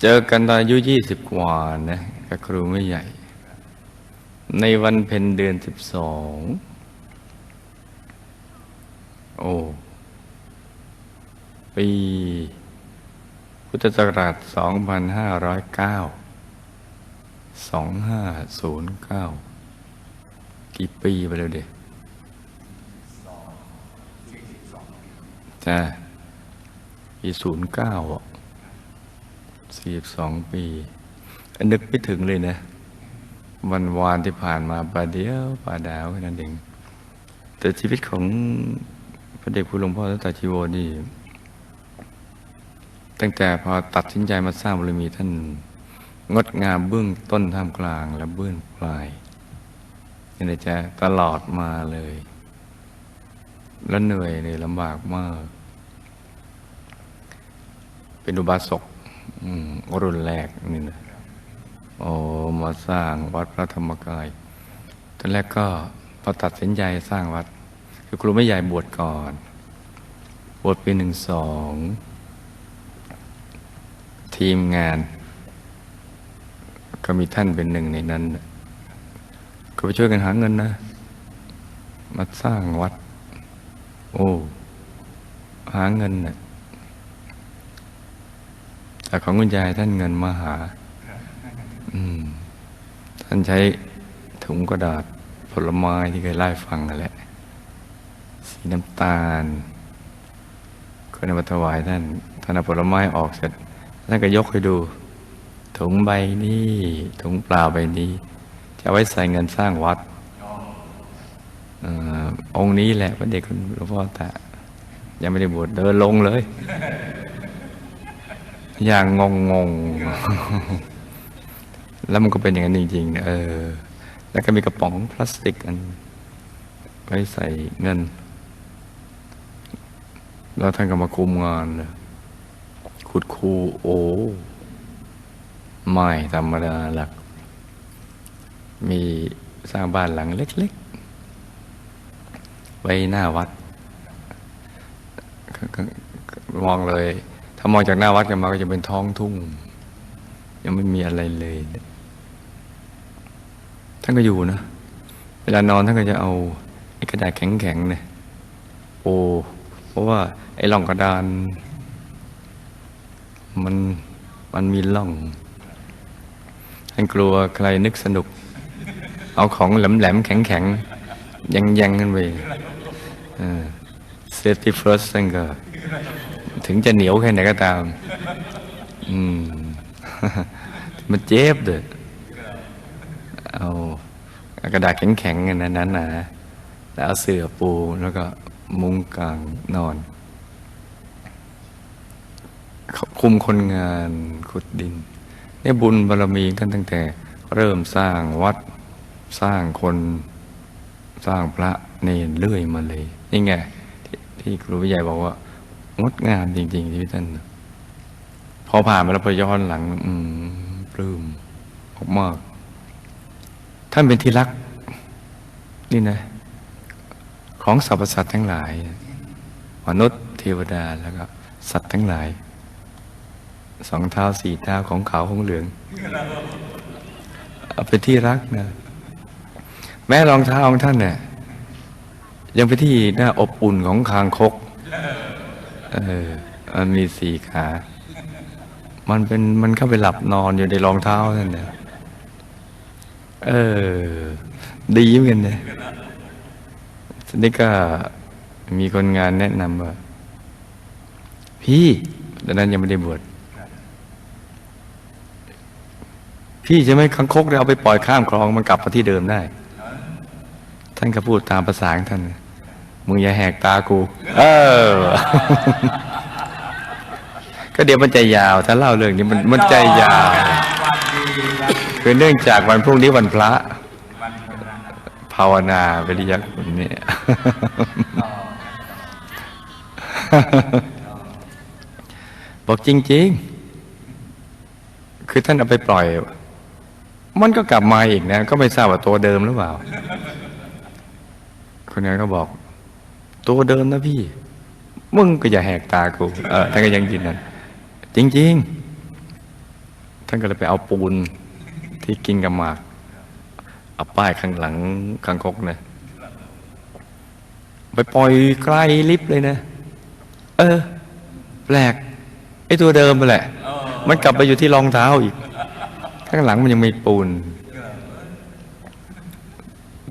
เจอกันตอนอายุยี่สิบกว่านะกับครูไม่ใหญ่ ในวันเพ็ญเดือนสิบสองโอ้ปี พุทธศักราชสองพันห้าร้อยเก้าสองห้าศูนย์เก้ากี่ปีไปแล้วเด็กจ้าปีศูนย์เก้าอะ สี่สองปี นึกไม่ถึงเลยนะ วันวานที่ผ่านมาปาเดียวปาดาวแค่นั้นเอง แต่ชีวิตของพระเดชคุณหลวงพ่อทัตตาชีโวนี่ ตั้งแต่พอตัดสินใจมาสร้างบารมีท่านงดงามเบื้องต้นท่ามกลางและเบื้องปลายนี่นะจ๊ะตลอดมาเลย แล้วเหนื่อยเลยลำบากมาก เป็นอุบาสก รุ่นแรกนี่นะโอ้มาสร้างวัดพระธรรมกายตอนแรกก็พอตัดสินใจสร้างวัด คือครูไม่ใหญ่บวชก่อน บวชปีหนึ่งสองทีมงาน ก็มีท่านเป็นหนึ่งในนั้นก็ไปช่วยกันหาเงินนะ มาสร้างวัด โอ้ หาเงินน่ะ แต่ของคุณยายท่านเงินมหา ท่านใช้ถุงกระดาษผลไม้ที่เคยไล่ฟังนั่นแหละ สีน้ำตาลก็นำมาถวายท่านท่านเอาผลไม้ออกเสร็จท่านก็ยกให้ดู ถุงใบนี้ถุงเปล่าใบนี้ จะไว้ใส่เงินสร้างวัดองค์นี้แหละพระเด็กคุณหลวงพ่อแต่ยังไม่ได้บวชเดินลงเลย อย่างงงงงแล้วมันก็เป็นอย่างนั้นจริงๆเออ แล้วก็มีกระป๋องพลาสติกอันไว้ใส่เงิน แล้วท่านก็มาคุมงานเลยขุดคูโอ้ไม่ธรรมดาหลัก มีสร้างบ้านหลังเล็กๆ ไว้หน้าวัดมองเลยามองจากหน้าวัดกันมาก็จะเป็นท้องทุ่ง ยังไม่มีอะไรเลย ท่านก็อยู่นะ เวลานอนท่านก็จะเอาไอ้กระดาษแข็งๆเนี่ยโอ้เพราะว่า ไอ้ร่องกระดาน มันมันมีร่องท่านกลัวใครนึกสนุก เอาของแหลมๆแข็งๆยังๆกันไปเซฟตี้เฟิร์สท่านก็ ถึงจะเหนียวแค่ไหนก็ตาม อืม มันเจ็บเด้อเอากระดาษแข็งๆกันนนั้นนะแล้วเอาเสื่อปูแล้วก็มุ้งกลางนอน คุมคนงานขุดดินนี่บุญบารมีกันตั้งแต่เริ่มสร้างวัดสร้างคนสร้างพระเนรเรื่อยมาเลย นี่ไง ที่ครูวิจัยบอกว่า งดงามจริงๆที่ท่านพอผ่านมาแล้วพอย้อนหลัง อืมปลื้มมาก ท่านเป็นที่รัก นี่นะ ของสรรพสัตว์ทั้งหลายมนุษย์เทวดาแล้วก็สัตว์ทั้งหลาย สองเท้าสี่เท้าของขาวของเหลืองเอาเป็นที่รักนะแม้รองเท้าของท่านเนี่ยยังเป็นที่น่าอบอุ่นของคางคก เออ มันมีสี่ขา มันเป็นมันเข้าไปหลับนอนอยู่ในรองเท้านั่นเนี่ยเออ ดีเหมือนกันเนี่ยทีนี้ก็มีคนงานแนะนำว่า พี่ตอนนั้นยังไม่ได้บวชพี่จะไม่คังคกเลยเอาไปปล่อยข้ามคลองมันกลับมาที่เดิมได้ ท่านก็พูดตามภาษาของท่าน มึงอย่าแหกตากู เออ ก็เดี๋ยวมันจะยาว ถ้าเล่าเรื่องนี้มันมันใจยาว คือเนื่องจากวันพรุ่งนี้วันพระ ภาวนาวิริยะคุณเนี่ยบอกจริง ๆ คือท่านเอาไปปล่อย มันก็กลับมาอีกนะ ก็ไม่ทราบว่าตัวเดิมหรือเปล่า คนนั้นก็บอก ตัวเดิมนะพี่ มึงก็อย่าแหกตากู เออท่านก็ยังยืนยันจริง ๆ ท่านก็เลยไปเอาปูนที่กินกับหมากเอาป้ายข้างหลังข้างคกนะไปปล่อยไกลลิฟต์เลยนะ เออ แปลกไอ้ตัวเดิมไปแหละ มันกลับไปอยู่ที่รองเท้าอีก ข้างหลังมันยังมีปูน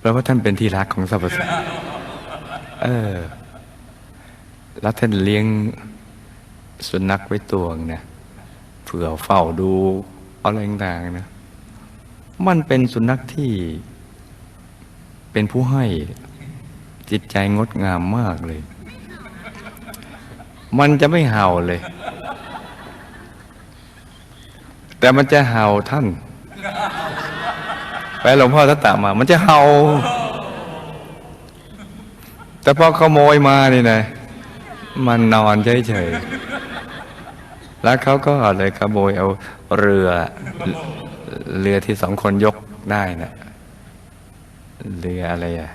แปลว่าท่านเป็นที่รักของสรรพสัตว์ เออ แล้วท่านเลี้ยงสุนัขไว้ตัวงนะเผื่อเฝ้าดูอะไรต่างๆนะ มันเป็นสุนัขที่ เป็นผู้ให้จิตใจงดงามมากเลย มันจะไม่เห่าเลย แต่มันจะเห่าท่าน ไปหลวงพ่อทัตตามา มันจะเห่า แต่พอขโมยมานี่นะมันนอนเฉยๆ แล้วเขาก็เลยขโมยเอาเรือเรือที่สองคนยกได้นะเรืออะไรอะ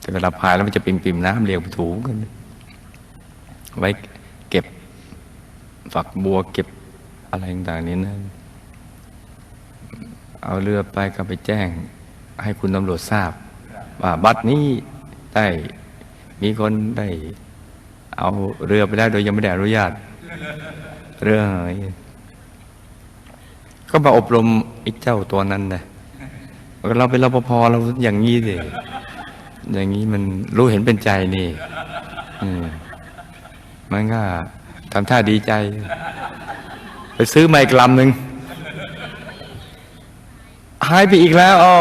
แต่เวลาพายแล้วมันจะปิ่มๆน้ำเรียงถูกัน ไว้เก็บฝักบัวเก็บอะไรต่างๆนี้นะเอาเรือไปก็ไปแจ้ง ให้คุณตำรวจทราบ ว่าบัตรนี้ ได้มีคนได้ เอาเรือไปได้โดยยังไม่ได้อนุญาต เรือหายก็มาอบรมไอ้เจ้าตัวนั้นนะเราเป็นรปภเราอย่างนี้สิอย่างนี้มันรู้เห็นเป็นใจนี่มมันก็ทำท่าดีใจ ไปซื้อไมค์ลำหนึ่ง หายไปอีกแล้วอ๋อ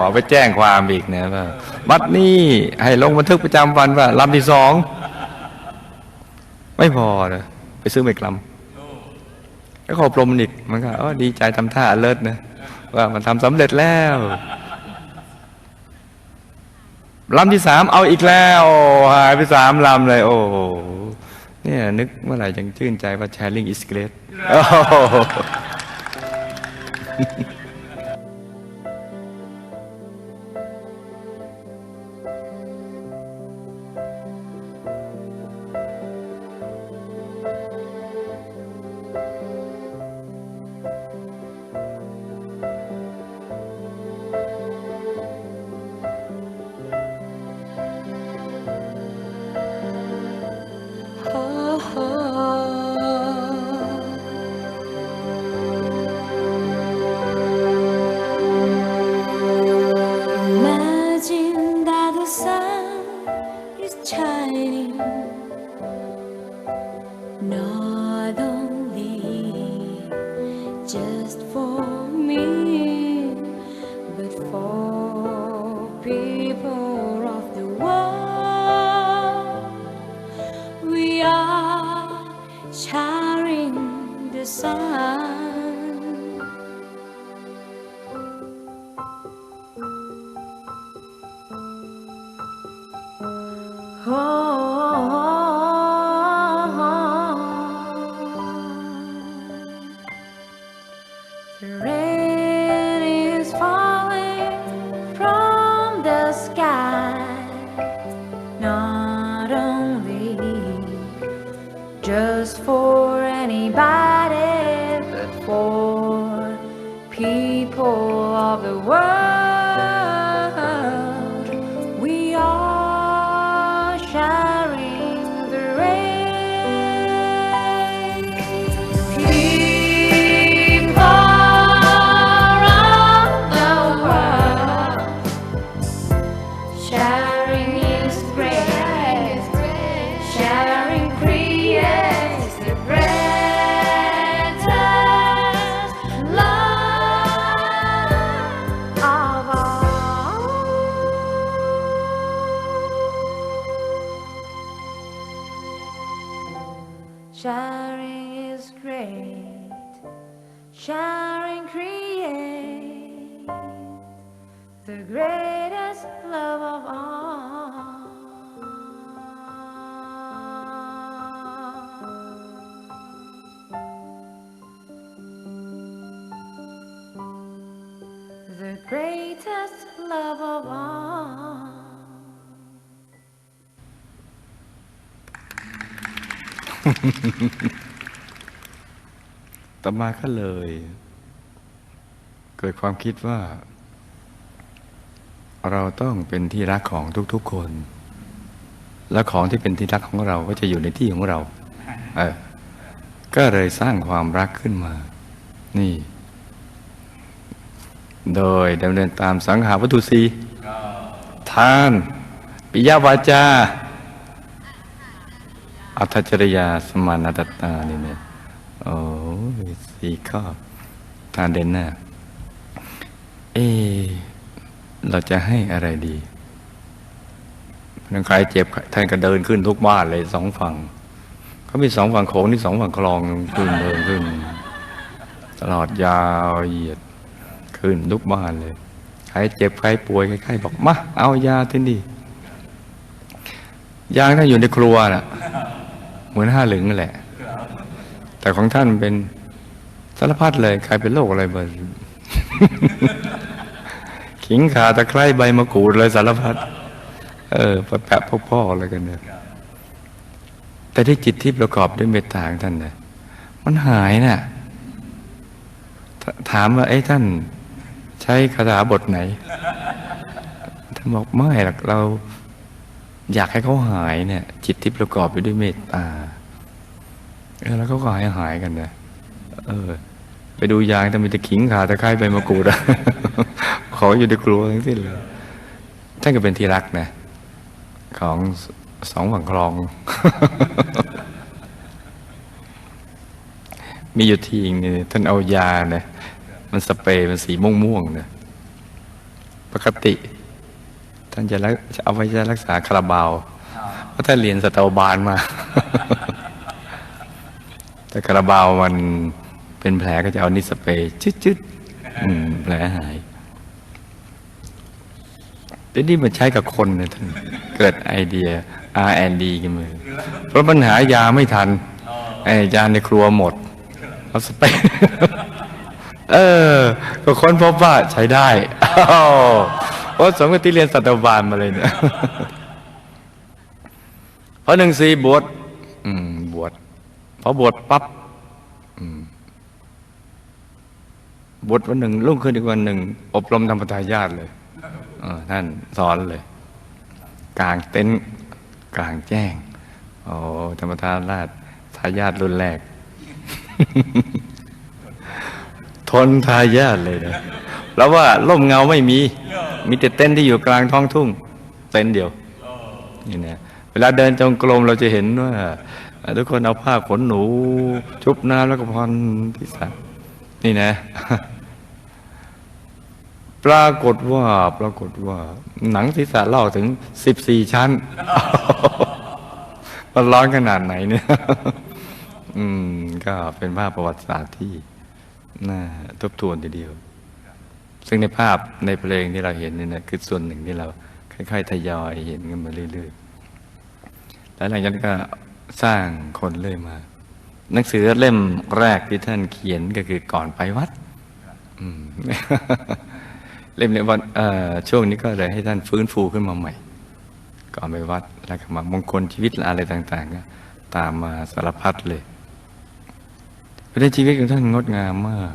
เอาไปแจ้งความอีกนะว่าบัดนี้ให้ลงบันทึกประจำวันว่าลำที่สอง ไม่พอเลยไปซื้อไมค์ลำแล้วขอปรมมันอีกมันก็อ๋อดีใจทำท่าเลิศนะว่ามันทำสำเร็จแล้วลำที่สามเอาอีกแล้วหายไปสามลำเลย โอ้โหเนี่ยนึกเมื่อไหร่จังชื่นใจว่า sharing is great โอ้ sharing the sun. Just for Sharing is great. Sharing creates the greatest love of all. The greatest love of all. ต่อมาก็เลย เกิดความคิดว่า เราต้องเป็นที่รักของทุก ๆคน และของที่เป็นที่รักของเราก็จะอยู่ในที่ของเรา เออ ก็เลยสร้างความรักขึ้นมา นี่ โดยดำเนินตามสังหาวัตถุสีทานปิยวาจา อัตจริยาสมานาตตานี่เนี่ยโอ้สี่ข้อทานเด่นหน้าเอ เราจะให้อะไรดีใครเจ็บท่านก็เดินขึ้นทุกบ้านเลยสองฝั่งเขามีสองฝั่งโขงนี่สองฝั่งคลองขึ้นเดินขึ้น ตลอดยาวเหยียดขึ้นทุกบ้านเลยใครเจ็บใครป่วยใครๆบอกมาเอายาที่นี่ยาท่านอยู่ในครัวน่ะ เหมือนห้าหลึงนั่นแหละ แต่ของท่านเป็นสารพัดเลยใครเป็นโรคอะไรบ้างขิงขาตะไคร้ใบมะกรูดเลยสารพัดเออแปะพ่อๆอะไรกันเนี่ยแต่ที่จิตที่ประกอบด้วยเมตตาของท่านเนี่ยมันหายน่ะถามว่าเอ้ท่านใช้คาถาบทไหนท่านบอกไม่หรอกเรา อยากให้เขาหายเนี่ย จิตที่ประกอบไปด้วยเมตตาเออแล้วเขาก็หายหายกันนะเออ ไปดูยางแต่มีแต่ขิงขาตะไคร้ใบมะกรูดอะขออยู่ในครัวทั้งสิ้นเลยท่านก็เป็นที่รักนะ ของสองฝั่งคลอง มีอยู่ทีนึงท่านเอายาเนี่ยมันสเปรย์มันสีม่วงๆเนี่ยปกติ ท่านจะรักจะเอาไว้จะรักษาคาราบาวเพราะท่านเรียนสตาบาลมา แต่คาราบาวมันเป็นแผลก็จะเอานิสเปรย์จึ๊ดๆอืมแผลหายแต่นี่มันใช้กับคนนะท่าน เกิดไอเดีย R&D กันมาเพราะปัญหายาไม่ทันไอ้ยาในครัวหมดเอาสเปรย์เออ ก็ค้นพบว่าใช้ได้อ้าวเพ ราะสมกับที่เรียนสัตวบาลมาเลยเนี่ยเพราะหนึ่งสีบวชอืมบวชพอบวชปั๊บอืมบวชวันหนึ่งรุ่งขึ้นอีกวันหนึ่ง อบรมธรรมทายาทเลยเออท่านสอนเลยกลางเต็นท์กลางแจ้งโอ้ธรรมทายาททายาทรุ่นแรก ทนทายาทเลยนะแล้วว่าร่มเงาไม่มี มีแต่เต็นที่อยู่กลางท้องทุ่ง เต็นเดียวนี่นะเวลาเดินจงกรมเราจะเห็นว่าทุกคนเอาผ้าขนหนู ชุบน้ำแล้วก็พันที่สันี่นะ ปรากฏว่า ปรากฏว่า หนังศีรษะเล่าถึงสิบสี่ชั้น มันร้อนขนาดไหนเนี่ย อืม ก็เป็นภาพประวัติศาสตร์ที่น่าทบทวนทีเดียว ซึ่งในภาพในเพลงที่เราเห็นนี่นะคือส่วนหนึ่งที่เราค่อยๆทยอยเห็นกันมาเรื่อยๆแล้วหลังจากนั้นก็สร้างคนเรื่อยมา หนังสือเล่มแรกที่ท่านเขียนก็คือก่อนไปวัดเล่มนี้วันช่วงนี้ก็เลยให้ท่านฟื้นฟูขึ้นมาใหม่ ก่อนไปวัดแล้วก็มามงคลชีวิตอะไรต่างๆก็ตามมาสารพัดเลยเพราะฉะนั้นชีวิตของท่านงดงามมาก